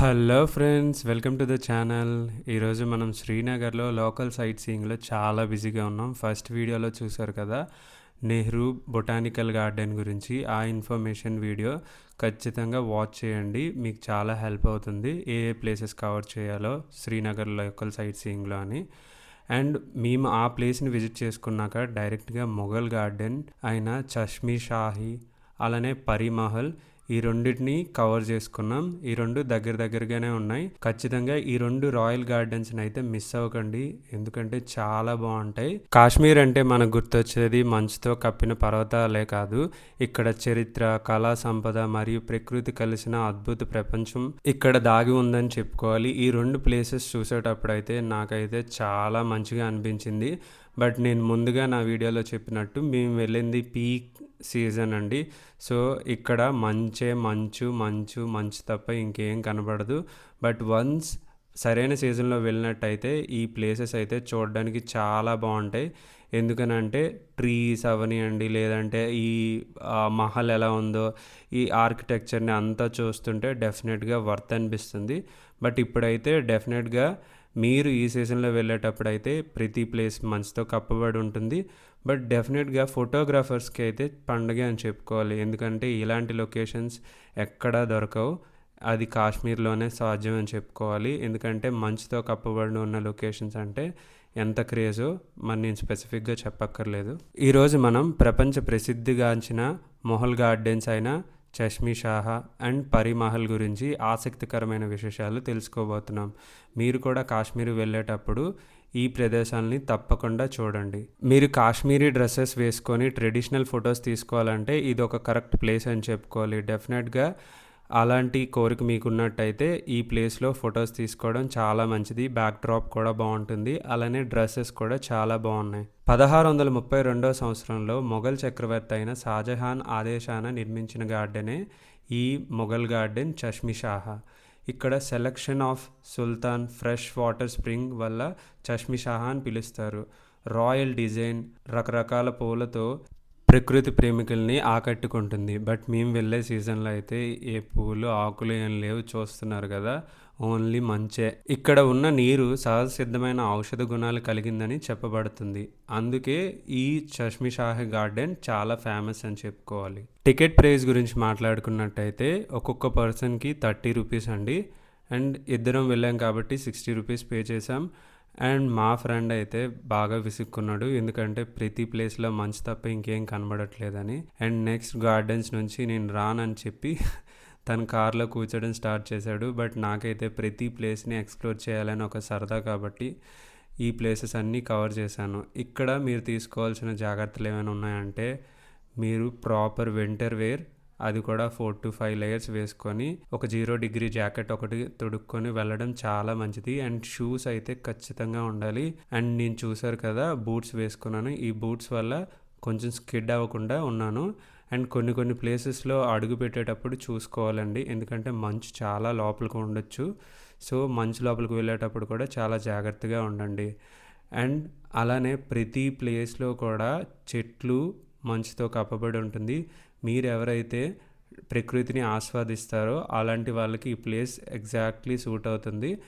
Hello friends welcome to the channel. ఈరోజు మనం శ్రీనగర్లో local site సీయింగ్లో చాలా బిజీగా ఉన్నాం. ఫస్ట్ వీడియోలో చూసారు కదా నెహ్రూ బొటానికల్ గార్డెన్ గురించి ఆ ఇన్ఫర్మేషన్ వీడియో. ఖచ్చితంగా వాచ్ చేయండి మీకు చాలా హెల్ప్ అవుతుంది. ఏ ఏ ప్లేసెస్ కవర్ చేయాలో శ్రీనగర్ లోకల్ సైట్ సీయింగ్లో అని. అండ్ మేము ఆ ప్లేస్ని విజిట్ చేసుకున్నాక డైరెక్ట్గా మొఘల్ గార్డెన్ అయిన చష్మీ షాహీ అలానే పరిమహల్ ఈ రెండింటిని కవర్ చేసుకున్నాం. ఈ రెండు దగ్గర దగ్గరగానే ఉన్నాయి. ఖచ్చితంగా ఈ రెండు రాయల్ గార్డెన్స్ని అయితే మిస్ అవ్వకండి. ఎందుకంటే చాలా బాగుంటాయి. కాశ్మీర్ అంటే మనకు గుర్తొచ్చేది మంచుతో కప్పిన పర్వతాలే కాదు. ఇక్కడ చరిత్ర కళా సంపద మరియు ప్రకృతి కలిసిన అద్భుత ప్రపంచం ఇక్కడ దాగి ఉందని చెప్పుకోవాలి. ఈ రెండు ప్లేసెస్ చూసేటప్పుడు అయితే నాకైతే చాలా మంచిగా అనిపించింది. బట్ నేను ముందుగా నా వీడియోలో చెప్పినట్టు మేము వెళ్ళింది పీక్ సీజన్ అండి. సో ఇక్కడ మంచే మంచు మంచు మంచు తప్ప ఇంకేం కనబడదు. బట్ వన్స్ సరైన సీజన్లో వెళ్ళినట్టయితే ఈ ప్లేసెస్ అయితే చూడడానికి చాలా బాగుంటాయి. ఎందుకనంటే ట్రీస్ అవనివ్వండి లేదంటే ఈ మహల్ ఎలా ఉందో ఈ ఆర్కిటెక్చర్ని అంతా చూస్తుంటే డెఫినెట్గా వర్త్ అనిపిస్తుంది. బట్ ఇప్పుడైతే డెఫినెట్గా మీరు ఈ సీజన్లో వెళ్ళేటప్పుడు అయితే ప్రతి ప్లేస్ మంచుతో కప్పబడి ఉంటుంది. బట్ డెఫినెట్గా ఫోటోగ్రాఫర్స్కి అయితే పండుగ అని చెప్పుకోవాలి. ఎందుకంటే ఇలాంటి లొకేషన్స్ ఎక్కడా దొరకవు. అది కాశ్మీర్లోనే సాధ్యం అని చెప్పుకోవాలి. ఎందుకంటే మంచుతో కప్పబడి ఉన్న లొకేషన్స్ అంటే ఎంత క్రేజో మరి నేను స్పెసిఫిక్గా చెప్పక్కర్లేదు. ఈరోజు మనం ప్రపంచ ప్రసిద్ధిగాంచిన మొహల్ గార్డెన్స్ అయిన చష్మీ షాహా అండ్ పరిమహల్ గురించి ఆసక్తికరమైన విశేషాలు తెలుసుకోబోతున్నాం. మీరు కూడా కాశ్మీర్ వెళ్ళేటప్పుడు ఈ ప్రదేశాలని తప్పకుండా చూడండి. మీరు కాశ్మీరీ డ్రెస్సెస్ వేసుకొని ట్రెడిషనల్ ఫొటోస్ తీసుకోవాలంటే ఇది ఒక కరెక్ట్ ప్లేస్ అని చెప్పుకోవాలి. డెఫినెట్గా అలాంటి కోరిక మీకున్నట్టయితే ఈ ప్లేస్లో ఫొటోస్ తీసుకోవడం చాలా మంచిది. బ్యాక్ డ్రాప్ కూడా బాగుంటుంది. అలానే డ్రెస్సెస్ కూడా చాలా బాగున్నాయి. పదహారు వందల ముప్పై రెండో సంవత్సరంలో మొఘల్ చక్రవర్తి అయిన షాజహాన్ ఆదేశాన నిర్మించిన గార్డెనే ఈ మొఘల్ గార్డెన్ చష్మి షాహా. ఇక్కడ selection of Sultan fresh water spring వల్ల చష్మి షాహా అని పిలుస్తారు. రాయల్ డిజైన్ రకరకాల పూలతో ప్రకృతి ప్రేమికుల్ని ఆకట్టుకుంటుంది. బట్ మేము వెళ్ళే సీజన్లో అయితే ఏ పూలు ఆకులు ఏం లేవు చూస్తున్నారు కదా. ఓన్లీ మంచే. ఇక్కడ ఉన్న నీరు సహజ సిద్ధమైన ఔషధ గుణాలు కలిగిందని చెప్పబడుతుంది. అందుకే ఈ చష్మిషాహి గార్డెన్ చాలా ఫేమస్ అని చెప్పుకోవాలి. టికెట్ ప్రైస్ గురించి మాట్లాడుకున్నట్టయితే ఒక్కొక్క పర్సన్కి థర్టీ రూపీస్ అండి. అండ్ ఇద్దరం వెళ్ళాం కాబట్టి సిక్స్టీ రూపీస్ పే చేసాం అండ్ మా ఫ్రెండ్ అయితే బాగా విసుక్కున్నాడు. ఎందుకంటే ప్రతి ప్లేస్లో మంచి తప్ప ఇంకేం కనబడట్లేదని. అండ్ నెక్స్ట్ గార్డెన్స్ నుంచి నేను రానని చెప్పి తన కార్లో కూర్చోడం స్టార్ట్ చేశాడు. బట్ నాకైతే ప్రతి ప్లేస్ని ఎక్స్ప్లోర్ చేయాలని ఒక సరదా కాబట్టి ఈ ప్లేసెస్ అన్నీ కవర్ చేశాను. ఇక్కడ మీరు తీసుకోవాల్సిన జాగ్రత్తలు ఏమైనా ఉన్నాయంటే మీరు ప్రాపర్ వింటర్ వేర్ అది కూడా ఫోర్ టు ఫైవ్ లేయర్స్ వేసుకొని ఒక జీరో డిగ్రీ జాకెట్ ఒకటి తొడుక్కొని వెళ్ళడం చాలా మంచిది. అండ్ షూస్ అయితే ఖచ్చితంగా ఉండాలి. అండ్ నేను చూసారు కదా బూట్స్ వేసుకున్నాను. ఈ బూట్స్ వల్ల కొంచెం స్కిడ్ అవ్వకుండా ఉన్నాను. అండ్ కొన్ని కొన్ని ప్లేసెస్లో అడుగు పెట్టేటప్పుడు చూసుకోవాలండి. ఎందుకంటే మంచు చాలా లోపలికి ఉండొచ్చు. సో మంచు లోపలికి వెళ్ళేటప్పుడు కూడా చాలా జాగ్రత్తగా ఉండండి. అండ్ అలానే ప్రతి ప్లేస్లో కూడా చెట్లు మంచుతో కప్పబడి ఉంటుంది. మీరు ఎవరైతే ప్రకృతిని ఆస్వాదిస్తారో అలాంటి వాళ్ళకి ఈ ప్లేస్ ఎగ్జాక్ట్లీ సూట్ అవుతుంది.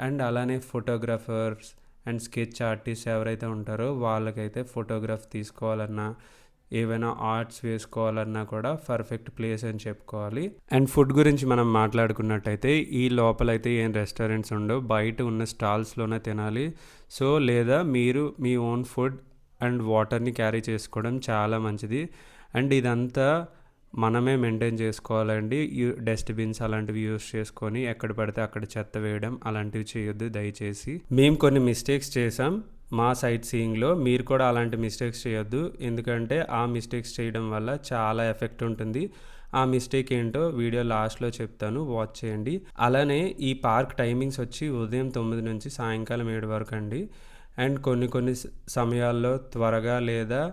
అండ్ అలానే ఫోటోగ్రాఫర్స్ అండ్ స్కెచ్ ఆర్టిస్ట్ ఎవరైతే ఉంటారో వాళ్ళకైతే ఫోటోగ్రాఫ్ తీసుకోవాలన్నా ఏవైనా ఆర్ట్స్ వేసుకోవాలన్నా కూడా పర్ఫెక్ట్ ప్లేస్ అని చెప్పుకోవాలి. అండ్ ఫుడ్ గురించి మనం మాట్లాడుకున్నట్టయితే ఈ లోపలైతే ఏం రెస్టారెంట్స్ ఉండవు. బయట ఉన్న స్టాల్స్లోనే తినాలి. సో లేదా మీరు మీ ఓన్ ఫుడ్ అండ్ వాటర్ని క్యారీ చేసుకోవడం చాలా మంచిది. అండ్ ఇదంతా మనమే మెయింటైన్ చేసుకోవాలండి. డస్ట్బిన్స్ అలాంటివి యూస్ చేసుకొని ఎక్కడ పడితే అక్కడ చెత్త వేయడం అలాంటివి చేయొద్దు దయచేసి. మేము కొన్ని మిస్టేక్స్ చేసాం మా సైట్ సీయింగ్లో మీరు కూడా అలాంటి మిస్టేక్స్ చేయొద్దు. ఎందుకంటే ఆ మిస్టేక్స్ చేయడం వల్ల చాలా ఎఫెక్ట్ ఉంటుంది. ఆ మిస్టేక్ ఏంటో వీడియో లాస్ట్లో చెప్తాను. వాచ్ చేయండి. అలానే ఈ పార్క్ టైమింగ్స్ వచ్చి ఉదయం తొమ్మిది నుంచి సాయంకాలం ఏడు వరకు అండి. అండ్ కొన్ని కొన్ని సమయాల్లో త్వరగా లేదా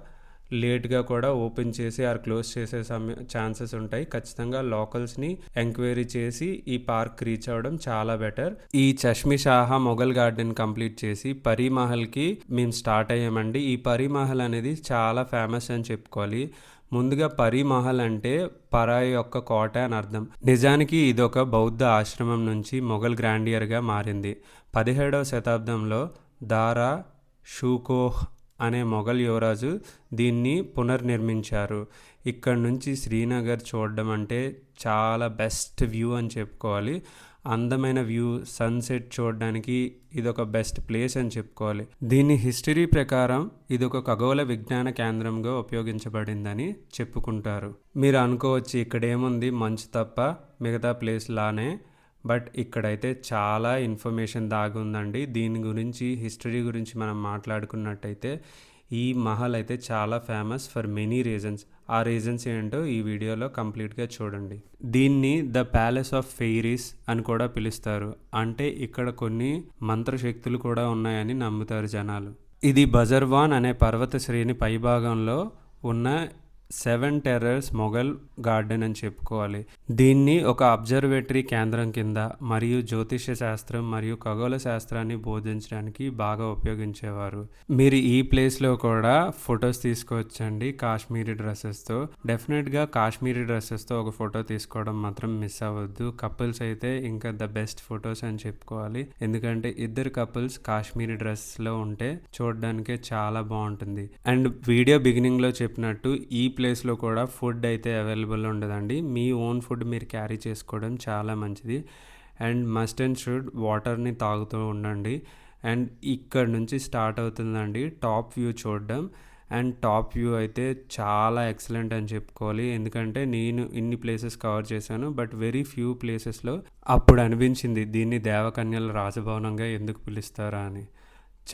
లేట్గా కూడా ఓపెన్ చేసి ఆర్ క్లోజ్ చేసే సమయ ఛాన్సెస్ ఉంటాయి. ఖచ్చితంగా లోకల్స్ని ఎంక్వైరీ చేసి ఈ పార్క్ రీచ్ అవ్వడం చాలా బెటర్. ఈ చష్మి షాహా మొఘల్ గార్డెన్ కంప్లీట్ చేసి పరీమహల్కి మేము స్టార్ట్ అయ్యామండి. ఈ పరీమహల్ అనేది చాలా ఫేమస్ అని చెప్పుకోవాలి. ముందుగా పరిమహల్ అంటే పరాయి యొక్క కోట అని అర్థం. నిజానికి ఇదొక బౌద్ధ ఆశ్రమం నుంచి మొఘల్ గ్రాండియర్గా మారింది. పదిహేడవ శతాబ్దంలో దారా షూకోహ్ అనే మొఘల్ యువరాజు దీన్ని పునర్నిర్మించారు. ఇక్కడ నుంచి శ్రీనగర్ చూడడం అంటే చాలా బెస్ట్ వ్యూ అని చెప్పుకోవాలి. అందమైన వ్యూ సన్సెట్ చూడడానికి ఇది ఒక బెస్ట్ ప్లేస్ అని చెప్పుకోవాలి. దీని హిస్టరీ ప్రకారం ఇది ఒక ఖగోళ విజ్ఞాన కేంద్రంగా ఉపయోగించబడిందని చెప్పుకుంటారు. మీరు అనుకోవచ్చు ఇక్కడేముంది మంచు తప్ప మిగతా ప్లేస్ లానే బట్ ఇక్కడైతే చాలా ఇన్ఫర్మేషన్ దాగి ఉందండి దీని గురించి హిస్టరీ గురించి మనం మాట్లాడుకున్నట్టయితే ఈ మహల్ అయితే చాలా ఫేమస్ ఫర్ మెనీ రీజన్స్. ఆ రీజన్స్ ఏంటో ఈ వీడియోలో కంప్లీట్గా చూడండి. దీన్ని ద ప్యాలెస్ ఆఫ్ ఫెయిరీస్ అని కూడా పిలుస్తారు. అంటే ఇక్కడ కొన్ని మంత్రశక్తులు కూడా ఉన్నాయని నమ్ముతారు జనాలు. ఇది బజర్వాన్ అనే పర్వత శ్రేణి పైభాగంలో ఉన్న సెవెన్ టెర్రర్స్ మొఘల్ గార్డెన్ అని చెప్పుకోవాలి. దీన్ని ఒక అబ్జర్వేటరీ కేంద్రం కింద మరియు జ్యోతిష్య శాస్త్రం మరియు ఖగోళ శాస్త్రాన్ని బోధించడానికి బాగా ఉపయోగించేవారు. మీరు ఈ ప్లేస్లో కూడా ఫొటోస్ తీసుకోవచ్చండి కాశ్మీరీ డ్రెస్సెస్తో. డెఫినెట్గా కాశ్మీరీ డ్రెస్సెస్తో ఒక ఫోటో తీసుకోవడం మాత్రం మిస్ అవ్వద్దు. కపుల్స్ అయితే ఇంకా ద బెస్ట్ ఫొటోస్ అని చెప్పుకోవాలి. ఎందుకంటే ఇద్దరు కపుల్స్ కాశ్మీరీ డ్రెస్లో ఉంటే చూడడానికే చాలా బాగుంటుంది. అండ్ వీడియో బిగినింగ్లో చెప్పినట్టు ఈ ప్లేస్లో కూడా ఫుడ్ అయితే అవైలబుల్ ఉండదండి. మీ ఓన్ ఫుడ్ మీరు క్యారీ చేసుకోవడం చాలా మంచిది. అండ్ మస్ట్ అండ్ షుడ్ వాటర్ని తాగుతూ ఉండండి. అండ్ ఇక్కడ నుంచి స్టార్ట్ అవుతుందండి టాప్ వ్యూ చూడడం. అండ్ టాప్ వ్యూ అయితే చాలా ఎక్సలెంట్ అని చెప్పుకోవాలి. ఎందుకంటే నేను ఇన్ని ప్లేసెస్ కవర్ చేశాను. బట్ వెరీ ఫ్యూ ప్లేసెస్లో అప్పుడు అనిపించింది దీన్ని దేవకన్యల రాజభవనంగా ఎందుకు పిలుస్తారా అని.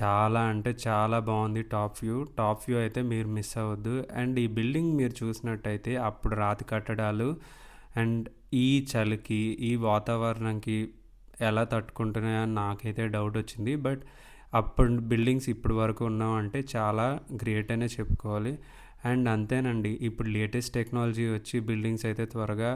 చాలా అంటే చాలా బాగుంది టాప్ వ్యూ. టాప్ వ్యూ అయితే మీరు మిస్ అవ్వద్దు. అండ్ ఈ బిల్డింగ్ మీరు చూసినట్టయితే అప్పుడు రాతి కట్టడాలు అండ్ ఈ చలికి ఈ వాతావరణంకి ఎలా తట్టుకుంటున్నాయని నాకైతే డౌట్ వచ్చింది. బట్ అప్పుడు బిల్డింగ్స్ ఇప్పటి వరకు ఉన్నామంటే చాలా గ్రేట్ అనే చెప్పుకోవాలి. అండ్ అంతేనండి ఇప్పుడు లేటెస్ట్ టెక్నాలజీ వచ్చి బిల్డింగ్స్ అయితే త్వరగా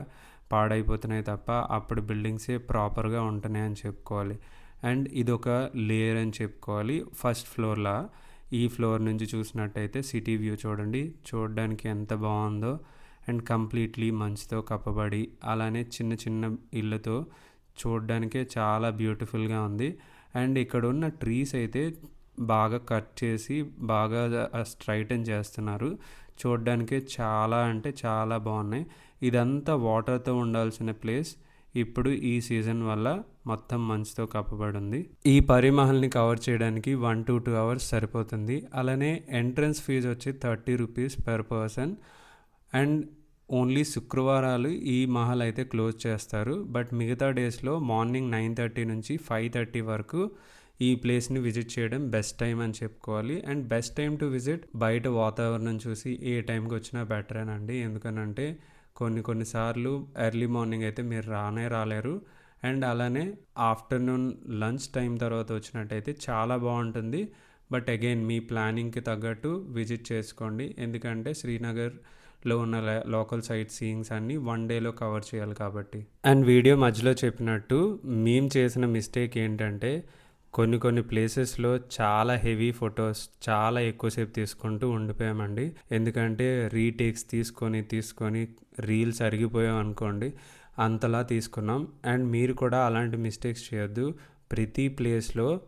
పాడైపోతున్నాయి తప్ప అప్పుడు బిల్డింగ్సే ప్రాపర్గా ఉంటున్నాయి అని చెప్పుకోవాలి. అండ్ ఇది ఒక లేయర్ అని చెప్పుకోవాలి. ఫస్ట్ ఫ్లోర్లా. ఈ ఫ్లోర్ నుంచి చూసినట్టయితే సిటీ వ్యూ చూడండి. చూడడానికి ఎంత బాగుందో. అండ్ కంప్లీట్లీ మంచుతో కప్పబడి అలానే చిన్న చిన్న ఇళ్ళతో చూడడానికే చాలా బ్యూటిఫుల్గా ఉంది. అండ్ ఇక్కడ ఉన్న ట్రీస్ అయితే బాగా కట్ చేసి బాగా స్ట్రైటన్ చేస్తున్నారు. చూడడానికే చాలా అంటే చాలా బాగున్నాయి. ఇదంతా వాటర్తో ఉండాల్సిన ప్లేస్. ఇప్పుడు ఈ సీజన్ వల్ల మొత్తం మంచుతో కప్పబడి ఉంది ఈ పరిమహల్ని కవర్ చేయడానికి వన్ టు టూ అవర్స్ సరిపోతుంది. అలానే ఎంట్రన్స్ ఫీజు వచ్చి thirty rupees per person. And only శుక్రవారాలు ఈ మహల్ అయితే క్లోజ్ చేస్తారు. బట్ మిగతా డేస్లో మార్నింగ్ నైన్ థర్టీ నుంచి ఫైవ్ థర్టీ వరకు ఈ ప్లేస్ని విజిట్ చేయడం బెస్ట్ టైం అని చెప్పుకోవాలి. And best time to visit బయట వాతావరణం చూసి ఏ టైంకి వచ్చినా బెటర్ అండి ఎందుకనంటే కొన్ని కొన్నిసార్లు ఎర్లీ మార్నింగ్ అయితే మీరు రానే రాలేరు. అండ్ అలానే ఆఫ్టర్నూన్ లంచ్ టైం తర్వాత వచ్చినట్టయితే చాలా బాగుంటుంది. బట్ అగైన్ మీ ప్లానింగ్కి తగ్గట్టు విజిట్ చేసుకోండి. ఎందుకంటే శ్రీనగర్లో ఉన్న లోకల్ సైట్ సీయింగ్స్ అన్నీ వన్ డేలో కవర్ చేయాలి కాబట్టి. అండ్ వీడియో మధ్యలో చెప్పినట్టు మేము చేసిన మిస్టేక్ ఏంటంటే కొన్ని కొన్ని ప్లేసెస్లో చాలా హెవీ ఫొటోస్ చాలా ఎక్కువసేపు తీసుకుంటూ ఉండిపోయామండి. ఎందుకంటే రీటేక్స్ తీసుకొని తీసుకొని రీల్స్ అరిగిపోయాం అనుకోండి అంతలా తీసుకున్నాం. అండ్ మీరు కూడా అలాంటి మిస్టేక్స్ చేయొద్దు. ప్రతి ప్లేస్లో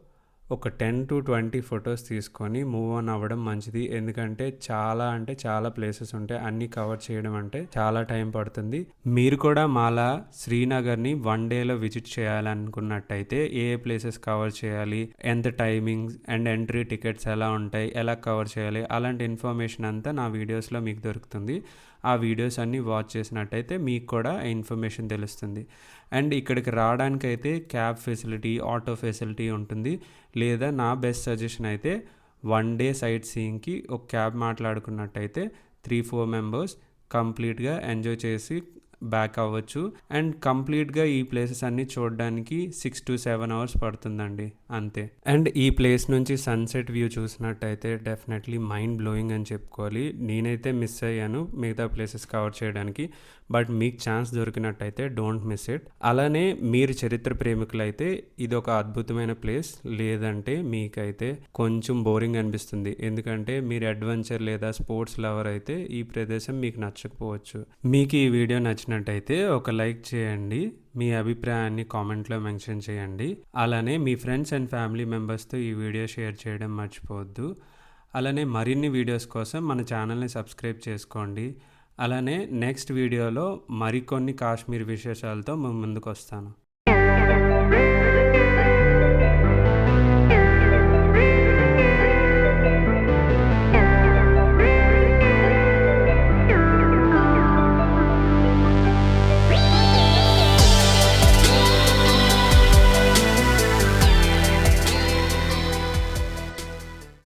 ఒక టెన్ టు ట్వంటీ ఫొటోస్ తీసుకొని మూవ్ ఆన్ అవ్వడం మంచిది. ఎందుకంటే చాలా అంటే చాలా ప్లేసెస్ ఉంటాయి. అన్నీ కవర్ చేయడం అంటే చాలా టైం పడుతుంది. మీరు కూడా మాలా శ్రీనగర్ని వన్ డేలో విజిట్ చేయాలనుకున్నట్టయితే ఏ ఏ ప్లేసెస్ కవర్ చేయాలి? ఎంత టైమింగ్స్ అండ్ ఎంట్రీ టికెట్స్ ఎలా ఉంటాయి? ఎలా కవర్ చేయాలి? అలాంటి ఇన్ఫర్మేషన్ అంతా నా వీడియోస్లో మీకు దొరుకుతుంది. ఆ వీడియోస్ అన్నీ వాచ్ చేసినట్టయితే మీకు కూడా ఇన్ఫర్మేషన్ తెలుస్తుంది. అండ్ ఇక్కడికి రావడానికైతే క్యాబ్ ఫెసిలిటీ ఆటో ఫెసిలిటీ ఉంటుంది. లేదా నా బెస్ట్ సజెషన్ అయితే వన్ డే సైట్ సీయింగ్కి ఒక క్యాబ్ మాట్లాడుకున్నట్టయితే త్రీ ఫోర్ మెంబర్స్ కంప్లీట్గా ఎంజాయ్ చేసి బ్యాక్ అవ్వచ్చు. అండ్ కంప్లీట్గా ఈ ప్లేసెస్ అన్ని చూడడానికి సిక్స్ టు సెవెన్ అవర్స్ పడుతుందండి. అంతే. అండ్ ఈ ప్లేస్ నుంచి సన్సెట్ వ్యూ చూసినట్టయితే డెఫినెట్లీ మైండ్ బ్లోయింగ్ అని చెప్పుకోవాలి. నేనైతే మిస్ అయ్యాను మిగతా ప్లేసెస్ కవర్ చేయడానికి. బట్ మీకు ఛాన్స్ దొరికినట్టయితే డోంట్ మిస్ ఇట్ అలానే మీరు చరిత్ర ప్రేమికులైతే ఇది ఒక అద్భుతమైన ప్లేస్ లేదంటే మీకైతే కొంచెం బోరింగ్ అనిపిస్తుంది. ఎందుకంటే మీరు అడ్వెంచర్ లేదా స్పోర్ట్స్ లవర్ అయితే ఈ ప్రదేశం మీకు నచ్చకపోవచ్చు. మీకు ఈ వీడియో నచ్చిన నచ్చినట్టయితే ఒక లైక్ చేయండి మీ అభిప్రాయాన్ని కామెంట్లో మెన్షన్ చేయండి. అలానే మీ ఫ్రెండ్స్ అండ్ ఫ్యామిలీ మెంబర్స్తో ఈ వీడియో షేర్ చేయడం మర్చిపోవద్దు. అలానే మరిన్ని వీడియోస్ కోసం మన ఛానల్ని సబ్స్క్రైబ్ చేసుకోండి. అలానే నెక్స్ట్ వీడియోలో మరికొన్ని కాశ్మీర్ విశేషాలతో మేము ముందుకు వస్తాను